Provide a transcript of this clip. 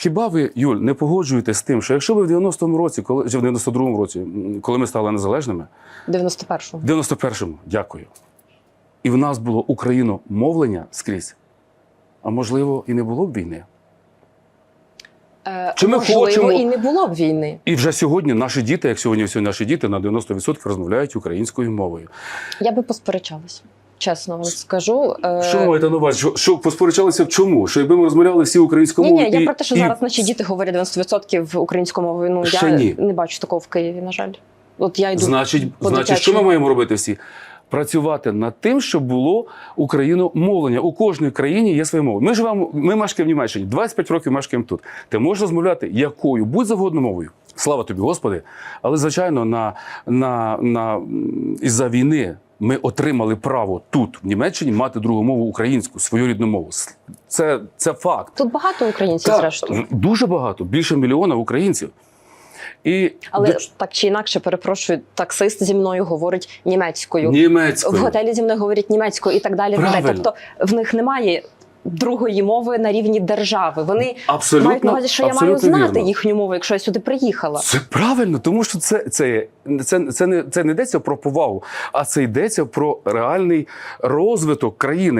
хіба ви, Юль, не погоджуєтесь з тим, що якщо ви в 90-му році, коли в 92-му році, коли ми стали незалежними, 91-го. в 91-му, дякую. І в нас було україномовлення скрізь. А можливо, і не було б війни. Е, Чи ми можливо, хочемо- і не було б війни. І вже сьогодні наші діти, як сьогодні всі наші діти, на 90% розмовляють українською мовою. Я би посперечалась. Чесно вам скажу. Е, Що ви маєте на увазі? Що, що посперечалися в чому? Що якби ми розмовляли всі українською мовою? ні, я і- про те, що і- зараз наші діти говорять 90% українською мовою. Ну Ще я ні. не бачу такого в Києві, на жаль. От я йду Значить, значить, що ми маємо робити всі? Працювати над тим, щоб було україномовлення. У кожній країні є своя мова. Ми живемо, ми мешкаємо в Німеччині, 25 років мешкаємо тут. Ти можеш розмовляти якою, будь завгодно мовою. Слава тобі, Господи. Але, звичайно, на, на, на, із-за війни ми отримали право тут, в Німеччині, мати другу мову українську, свою рідну мову. Це, це факт. Тут багато українців, зрештою. дуже багато, більше мільйона українців. І Але до- так чи інакше, перепрошую, таксист зі мною говорить німецькою. В німецькою. готелі зі мною говорять німецькою і так далі. Правильно. Тобто в них немає другої мови на рівні держави. Вони Абсолютно, мають на увазі, що я маю знати вірно. їхню мову, якщо я сюди приїхала. Це правильно, тому що це, це, це, це, не, це не йдеться про повагу, а це йдеться про реальний розвиток країни.